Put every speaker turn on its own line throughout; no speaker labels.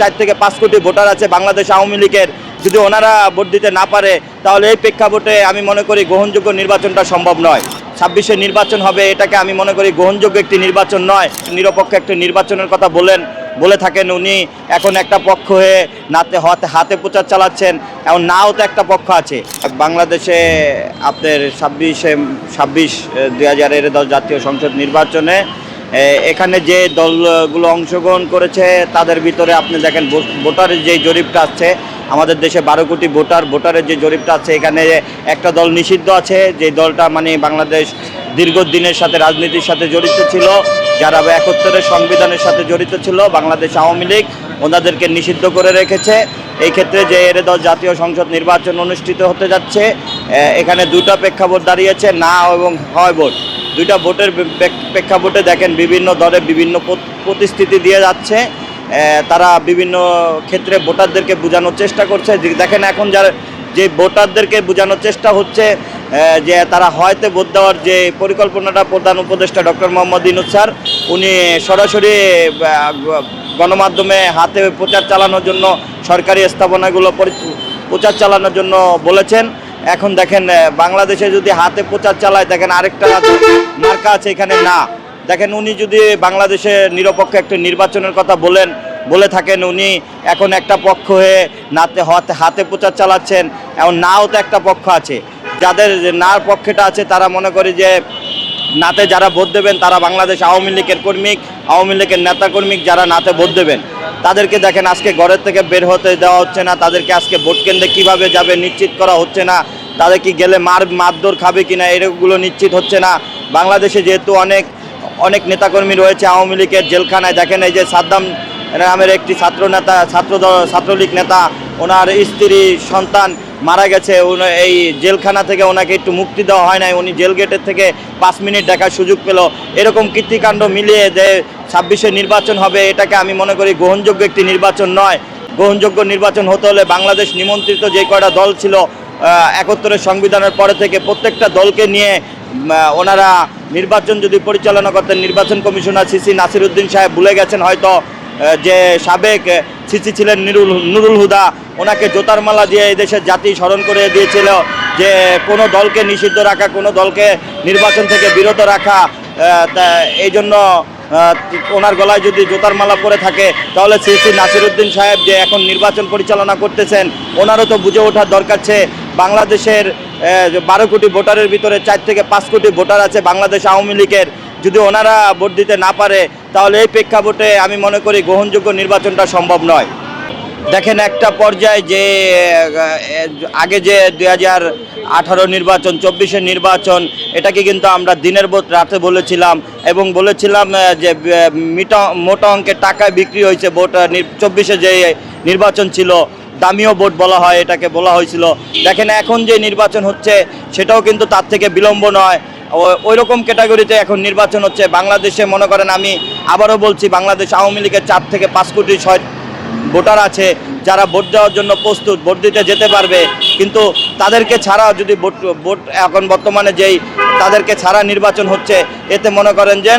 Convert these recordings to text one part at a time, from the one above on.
চার থেকে পাঁচ কোটি ভোটার আছে বাংলাদেশ আওয়ামী লীগের। যদি ওনারা ভোট দিতে না পারে, তাহলে এই প্রেক্ষাপটে আমি মনে করি গ্রহণযোগ্য নির্বাচনটা সম্ভব নয়। ছাব্বিশে নির্বাচন হবে, এটাকে আমি মনে করি গ্রহণযোগ্য একটি নির্বাচন নয়। নিরপেক্ষ একটি নির্বাচনের কথা বলেন, বলে থাকেন উনি। এখন একটা পক্ষ হয়ে নাতে হাতে হাতে প্রচার চালাচ্ছেন, এখন নাও তো একটা পক্ষ আছে। বাংলাদেশে আপনার ছাব্বিশে, ছাব্বিশ, দুই হাজারের দশ জাতীয় সংসদ নির্বাচনে এখানে যে দলগুলো অংশগ্রহণ করেছে, তাদের ভিতরে আপনি দেখেন ভোটারের যে জরিপটা আছে, আমাদের দেশে বারো কোটি ভোটার, ভোটারের যে জরিপটা আছে, এখানে একটা দল নিষিদ্ধ আছে, যে দলটা মানে বাংলাদেশ দীর্ঘদিনের সাথে রাজনীতির সাথে জড়িত ছিল, যারা একাত্তরের সংবিধানের সাথে জড়িত ছিল, বাংলাদেশ আওয়ামী লীগ, ওনাদেরকে নিষিদ্ধ করে রেখেছে। এই ক্ষেত্রে যে এর দল জাতীয় সংসদ নির্বাচন অনুষ্ঠিত হতে যাচ্ছে এখানে দুটা প্রেক্ষাপট দাঁড়িয়েছে, না এবং হয় ভোট। দুইটা ভোটের প্রেক- প্রেক্ষাপটে দেখেন বিভিন্ন দলে বিভিন্ন প্রতিশ্রুতি দিয়ে যাচ্ছে। তারা বিভিন্ন ক্ষেত্রে ভোটারদেরকে বোঝানোর চেষ্টা করছে। দেখেন এখন যারা যে ভোটারদেরকে বোঝানোর চেষ্টা হচ্ছে যে তারা হয়তো ভোট দেওয়ার যে পরিকল্পনাটা প্রধান উপদেষ্টা ডক্টর মোহাম্মদ ইনুস স্যার, উনি সরাসরি গণমাধ্যমে হাতে প্রচার চালানোর জন্য, সরকারি স্থাপনাগুলো পরি- প্রচার চালানোর জন্য বলেছেন। এখন দেখেন বাংলাদেশে যদি হাতে প্রচার চালায়, দেখেন আরেকটা মার্কা আছে এখানে না। দেখেন উনি যদি বাংলাদেশে নিরপেক্ষ একটা নির্বাচনের কথা বলেন, বলে থাকেন, উনি এখন একটা পক্ষ হয়ে নাতে হাতে হাতে প্রচার চালাচ্ছেন, এখন নাও তো একটা পক্ষ আছে। যাদের নার পক্ষেটা আছে, তারা মনে করে যে নাতে যারা ভোট দেবেন, তারা বাংলাদেশ আওয়ামী লীগের কর্মী আওয়ামী লীগের নেতা কর্মিক যারা নাতে ভোট দেবেন। তাদেরকে দেখেন, আজকে ঘরের থেকে বের হতে দেওয়া হচ্ছে না। তাদেরকে আজকে ভোট কেন্দ্রে কীভাবে যাবে নিশ্চিত করা হচ্ছে না। তাদের কি গেলে মার, মারধর খাবে কি না এরকমগুলো নিশ্চিত হচ্ছে না। বাংলাদেশে যেহেতু অনেক অনেক নেতাকর্মী রয়েছে আওয়ামী লীগের জেলখানায়। দেখেন এই যে সাদ্দাম নামের একটি ছাত্র নেতা ছাত্র ছাত্রলীগ নেতা, ওনার স্ত্রী, সন্তান মারা গেছে এই জেলখানা থেকে ওনাকে একটু মুক্তি দেওয়া হয় নাই, উনি জেল গেটের থেকে পাঁচ মিনিট দেখার সুযোগ পেল। এরকম কীর্তিকাণ্ড মিলিয়ে যে ছাব্বিশে নির্বাচন হবে, এটাকে আমি মনে করি গ্রহণযোগ্য একটি নির্বাচন নয়। গ্রহণযোগ্য নির্বাচন হতে হলে বাংলাদেশ নিমন্ত্রিত যে কয়টা দল ছিল একাত্তরের সংবিধানের পরে থেকে প্রত্যেকটা দলকে নিয়ে ওনারা নির্বাচন যদি পরিচালনা করতেন, নির্বাচন কমিশনার সিসি নাসিরুদ্দিন সাহেব ভুলে গেছেন হয়তো। যে সাবেক সিসি ছিলেন নুরুল নুরুল হুদা, ওনাকে জোতার মালা দিয়ে এই দেশের জাতি স্মরণ করে দিয়েছিল যে কোনো দলকে নিষিদ্ধ রাখা, কোনো দলকে নির্বাচন থেকে বিরত রাখা এই জন্য ওনার গলায় যদি জোতার মালা পরে থাকে, তাহলে সিসি নাসিরুদ্দিন সাহেব যে এখন নির্বাচন পরিচালনা করতেছেন, ওনারও তো বুঝে ওঠার দরকার আছে। বাংলাদেশের বারো কোটি ভোটারের ভিতরে চার থেকে পাঁচ কোটি ভোটার আছে বাংলাদেশ আওয়ামী লীগের। যদি ওনারা ভোট দিতে না পারে, তাহলে এই প্রেক্ষাপটে আমি মনে করি গ্রহণযোগ্য নির্বাচনটা সম্ভব নয়। দেখেন একটা পর্যায়ে যে, আগে যে দুই হাজার আঠারো নির্বাচন চব্বিশের নির্বাচন, এটাকে কিন্তু আমরা দিনের ভোট রাতে বলেছিলাম এবং বলেছিলাম যে মিটা মোটা অঙ্কের টাকায় বিক্রি হয়েছে ভোট চব্বিশে যে নির্বাচন ছিল দামিও ভোট বলা হয়, এটাকে বলা হয়েছিল। দেখেন এখন যে নির্বাচন হচ্ছে, সেটাও কিন্তু তার থেকে বিলম্ব নয়। ওই রকম ক্যাটাগরিতে এখন নির্বাচন হচ্ছে। বাংলাদেশে মনে করেন আমি আবারও বলছি, বাংলাদেশ আওয়ামী লীগের চার থেকে পাঁচ কোটি ছয় ভোটার আছে, যারা ভোট দেওয়ার জন্য প্রস্তুত, ভোট দিতে যেতে পারবে। কিন্তু তাদেরকে ছাড়া যদি ভোট ভোট এখন বর্তমানে যেই তাদেরকে ছাড়া নির্বাচন হচ্ছে, এতে মনে করেন যে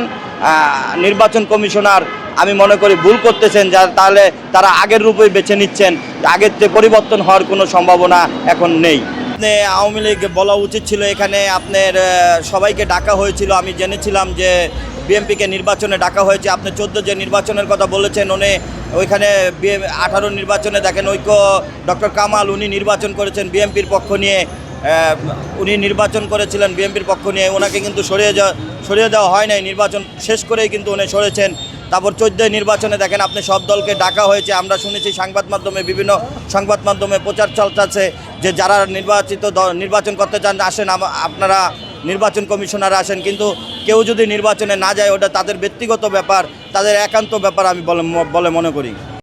নির্বাচন কমিশনার আমি মনে করি ভুল করতেছেন, যা তাহলে তারা আগের রূপেই বেছে নিচ্ছেন। আগের যে পরিবর্তন হওয়ার কোনো সম্ভাবনা এখন নেই। আপনি আওয়ামী লীগ বলা উচিত ছিল, এখানে আপনার সবাইকে ডাকা হয়েছিল। আমি জেনেছিলাম যে বিএমপিকে নির্বাচনে ডাকা হয়েছে। আপনি চোদ্দ যে নির্বাচনের কথা বলেছেন, উনি ওইখানে আঠারো নির্বাচনে দেখেন ঐক্য ডক্টর কামাল, উনি নির্বাচন করেছেন বিএমপির পক্ষ নিয়ে। উনি নির্বাচন করেছিলেন বিএমপির পক্ষ নিয়ে। ওনাকে কিন্তু সরিয়ে যাওয়া, সরিয়ে দেওয়া হয় নাই। নির্বাচন শেষ করেই কিন্তু উনি সরেছেন। তারপর চোদ্দই নির্বাচনে দেখেন আপনি সব দলকে ডাকা হয়েছে। আমরা শুনেছি সংবাদ মাধ্যমে, বিভিন্ন সংবাদ মাধ্যমে প্রচার চলতেছে যে যারা নির্বাচিত নির্বাচন করতে চান, আসেন আপনারা নির্বাচন কমিশনার আসেন। কিন্তু কেউ যদি নির্বাচনে না যায়, ওটা তাদের ব্যক্তিগত ব্যাপার, তাদের একান্ত ব্যাপার আমি বলে মনে করি।